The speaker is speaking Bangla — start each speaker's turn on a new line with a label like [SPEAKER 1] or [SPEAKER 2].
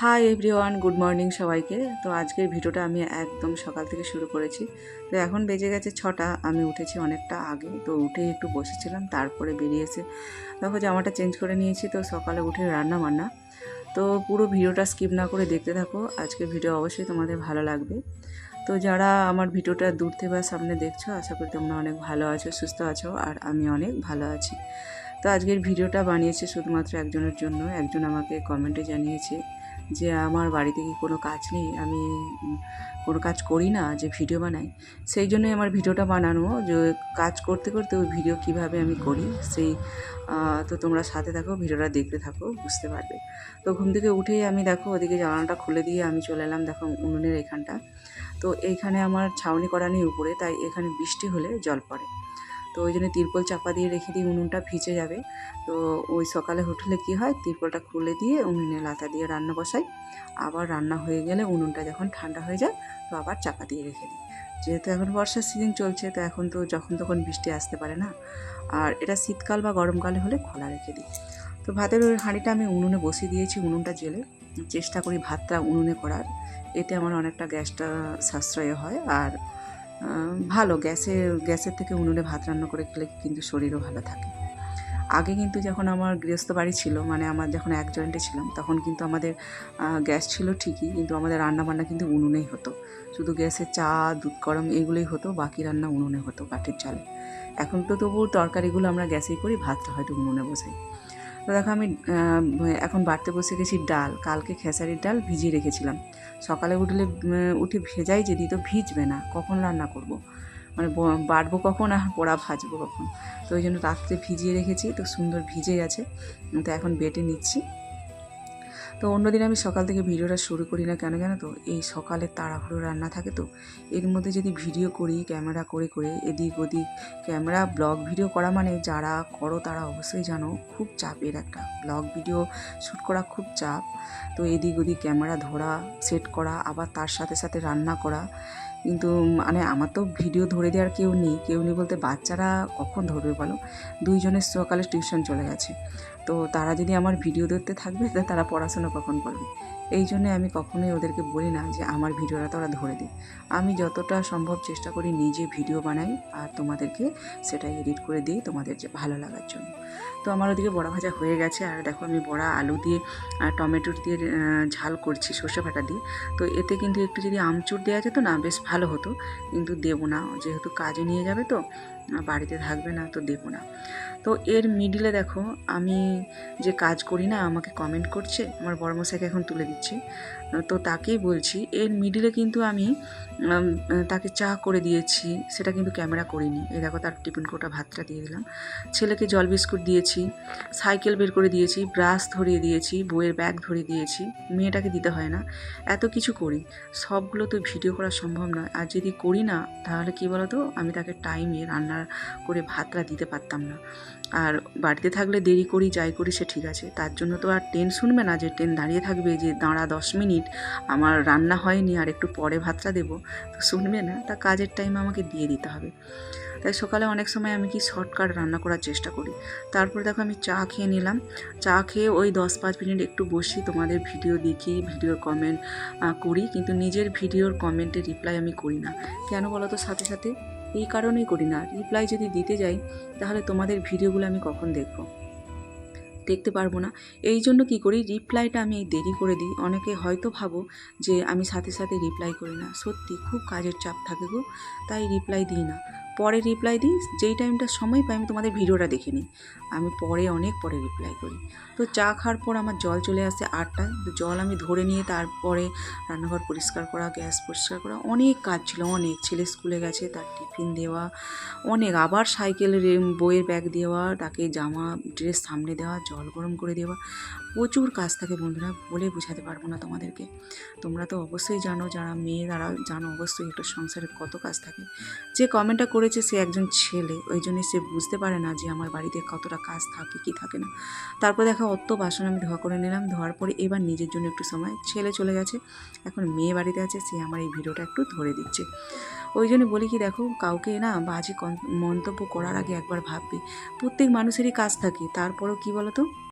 [SPEAKER 1] হাই এভরিওয়ান গুড মর্নিং সবাইকে। তো আজকের ভিডিওটা আমি একদম সকাল থেকে শুরু করেছি। তো এখন বেজে গেছে ছটা, আমি উঠেছি অনেকটা আগে। তো উঠে একটু বসেছিলাম, তারপরে বেরিয়েছে। দেখো জামাটা চেঞ্জ করে নিয়েছি, তো সকালে উঠে রান্না বান্না তো পুরো ভিডিওটা স্কিপ না করে দেখতে থাকো, আজকের ভিডিও অবশ্যই তোমাদের ভালো লাগবে। তো যারা আমার ভিডিওটা দূর থেকে বা সামনে দেখছ, আশা করি তোমরা অনেক ভালো আছো, সুস্থ আছো, আর আমি অনেক ভালো আছি। তো আজকের ভিডিওটা বানিয়েছে শুধুমাত্র একজনের জন্য। একজন আমাকে কমেন্টে জানিয়েছে যে আমার বাড়িতে কি কোনো কাজ নেই, আমি কোনো কাজ করি না, যে ভিডিও বানাই, সেই জন্যই আমার ভিডিওটা বানানো, যে কাজ করতে করতে ওই ভিডিও কীভাবে আমি করি, সেই তো তোমরা সাথে থাকো, ভিডিওটা দেখতে থাকো, বুঝতে পারবে। তো ঘুম থেকে উঠেই আমি দেখো ওদিকে জানালাটা খুলে দিয়ে আমি চলে এলাম দেখো উনুনের এখানটা। তো এইখানে আমার ছাউনি করা নেই উপরে, তাই এখানে বৃষ্টি হলে জল পড়ে। তো ওই জন্য তিরপল চাপা দিয়ে রেখে দিই উনুনটা ভিজে যাবে। তো ওই সকালে হোটেলে কি হয়, তিরপলটা খুলে দিয়ে উনুনে লাতা দিয়ে রান্না বসাই। আবার রান্না হয়ে গেলে উনুনটা যখন ঠান্ডা হয়ে যায়, তো আবার চাপা দিয়ে রেখে দিই। যেহেতু এখন বর্ষার সিজন চলছে, তো এখন তো যখন তখন বৃষ্টি আসতে পারে না। আর এটা শীতকাল বা গরমকালে হলে খোলা রেখে দিই। তো ভাতের ওই হাঁড়িটা আমি উনুনে বসিয়ে দিয়েছি, উনুনটা জেলে। চেষ্টা করি ভাতটা উনুনে করার। এতে আমার অনেকটা গ্যাসটা সাশ্রয় হয়। আর ভালো গ্যাসে, গ্যাসের থেকে উনুনে ভাত রান্না করে খেলে কিন্তু শরীরও ভালো থাকে। আগে কিন্তু যখন আমার গৃহস্থ বাড়ি ছিল মানে আমার যখন এক জয়েন্টে ছিলাম, তখন কিন্তু আমাদের গ্যাস ছিল ঠিকই, কিন্তু আমাদের রান্না বান্না কিন্তু উনুনেই হতো। শুধু গ্যাসে চা, দুধ গরম এগুলোই হতো, বাকি রান্না উনুনে হতো কাঠের চালে। এখন তো তবু তরকারিগুলো আমরা গ্যাসেই করি, ভাতটা হয়তো উনুনে বসাই। তো দেখো আমি এখন বাড়তে বসে গেছি ডাল। কালকে খেসারির ডাল ভিজিয়ে রেখেছিলাম। সকালে উঠলে উঠে ভেজাই যদি তো ভিজবে না। কখন রান্না করব। মানে বাটবো কখন আর পোড়া ভাজবো কখন? তো ওই জন্য রাত্রে ভিজিয়ে রেখেছি, তো সুন্দর ভিজে গেছে। তো এখন বেটে নিচ্ছি। তো অন্যদিন আমি সকাল থেকে ভিডিওটা শুরু করি না কেন জানো তো? এই সকালে তাড়াহুড়ো রান্না থাকে তো। এর মধ্যে যদি ভিডিও করি, ক্যামেরা করে করে এদিক ওদিক ক্যামেরা, ব্লগ ভিডিও করা মানে যারা করো তারা অবশ্যই জানো খুব চাপের একটা। ব্লগ ভিডিও শ্যুট করা খুব চাপ। তো এদিক ওদিক ক্যামেরা ধরা, সেট করা, আবার তার সাথে সাথে রান্না করা। কিন্তু মানে আমার তো ভিডিও ধরে দেওয়ার কেউ নেই। কেউ নেই বলতে বাচ্চারা কখন ধরবে বলো? দুইজনের সকালে টিউশন চলে গেছে। তো তারা যদি আমার ভিডিও দেখতে থাকবে তারা পড়াশোনা কখন করবে? এই জন্যে আমি কখনোই ওদেরকে বলি না যে আমার ভিডিওটা তোরা ধরে দিই আমি যতটা সম্ভব চেষ্টা করি নিজে ভিডিও বানাই আর তোমাদেরকে সেটা এডিট করে দিই তোমাদের যে ভালো লাগার জন্য। তো আমার ওদিকে বড়া ভাজা হয়ে গেছে আর দেখো আমি বড়া, আলু দিয়ে, আর টমেটো দিয়ে ঝাল করছি সর্ষে বাটা দিয়ে। তো এতে কিন্তু একটু যদি আমচুর দেওয়া যেত না, বেশ ভালো হতো। কিন্তু দেবো না, যেহেতু কাজে নিয়ে যাবে তো বাড়িতে থাকবে না, তো দেবো না। তো এর মিডিলে দেখো, আমি যে কাজ করি না, আমাকে কমেন্ট করছে, আমার বড়মশাইকে এখন তুলে দিচ্ছে। তো তাকেই বলছি, এর মিডিলে কিন্তু আমি তাকে চা করে দিয়েছি, সেটা কিন্তু ক্যামেরা করিনি। এই দেখো তার টিফিন কোটা ভাতটা দিয়ে দিলাম। ছেলেকে জল বিস্কুট দিয়েছি সাইকেল বের করে দিয়েছি ব্রাশ ধরিয়ে দিয়েছি বইয়ের ব্যাগ ধরিয়ে দিয়েছি, মেয়েটাকে দিতে হয় না। এত কিছু করি। সবগুলো তো ভিডিও করা সম্ভব নয়। আর যদি করি না, তাহলে কী বলতো? আমি তাকে টাইমে রান্না করে ভাতটা দিতে পারতাম না। আর বাড়িতে থাকলে দেরি করি, যাই করি, সে ঠিক আছে। তার জন্য তো আর ট্রেন শুনবে না যে ট্রেন দাঁড়িয়ে থাকবে, যে দাঁড়া দশ মিনিট আমার রান্না হয়নি আর একটু পরে ভাতটা দেবো। তো শুনবে না, তা কাজের টাইম আমাকে দিয়ে দিতে হবে। তাই সকালে অনেক সময় আমি কি শর্টকাট রান্না করার চেষ্টা করি। তারপর দেখো আমি চা খেয়ে নিলাম। চা খেয়ে ওই দশ পাঁচ মিনিট একটু বসি, তোমাদের ভিডিও দেখি ভিডিওর কমেন্ট করি। কিন্তু নিজের ভিডিওর কমেন্টে রিপ্লাই আমি করি না। কেন বলো তো সাথে সাথে? এই কারণেই করি না। রিপ্লাই যদি দিতে যাই, তাহলে তোমাদের ভিডিওগুলো আমি কখন দেখব? দেখতে পারব না। এই জন্য কী করি রিপ্লাইটা আমি দেরি করে দিই। অনেকে হয়তো ভাবো যে আমি সাথে সাথে রিপ্লাই করি না। সত্যি, খুব কাজের চাপ থাকে গো। তাই রিপ্লাই দিই না। পরে রিপ্লাই দিই, যেই টাইমটা সময় পাই, আমি তোমাদের ভিডিওটা দেখে নিই। আমি পরে, অনেক পরে রিপ্লাই করি। তো চা খাওয়ার পর আমার জল চলে আসে আটটায়। তো জল আমি ধরে নিয়ে তারপরে রান্নাঘর পরিষ্কার করা, গ্যাস পরিষ্কার করা, অনেক কাজ ছিল, অনেক। ছেলে স্কুলে গেছে, তার টিফিন দেওয়া, অনেক। আবার সাইকেলের বইয়ের ব্যাগ দেওয়া, তাকে জামা ড্রেস সামনে দেওয়া, জল গরম করে দেওয়া। প্রচুর কাজ থাকে বন্ধুরা বলে বোঝাতে পারব না তোমাদেরকে। তোমরা তো অবশ্যই জানো, যারা মেয়ে তারা জানো অবশ্যই একটা সংসারে কত কাজ থাকে। যে কমেন্টটা করেছে সে একজন ছেলে, ওই জন্য সে বুঝতে পারে না যে আমার বাড়িতে কতটা কাজ থাকে, কি থাকে না। তারপর দেখা, অত বাসন আমি ধোয়া করে নিলাম, ধোয়ার পরে এবার নিজের জন্য একটু সময়, ছেলে চলে গেছে। এখন মেয়ে বাড়িতে আছে, সে আমার এই ভিডিওটা একটু ধরে দিচ্ছে। ওই জন্য বলি কি দেখো, কাউকে না বাজে মন্তব্য করার আগে একবার ভাববে। প্রত্যেক মানুষেরই কাজ থাকে, তারপরেও কি বলো তো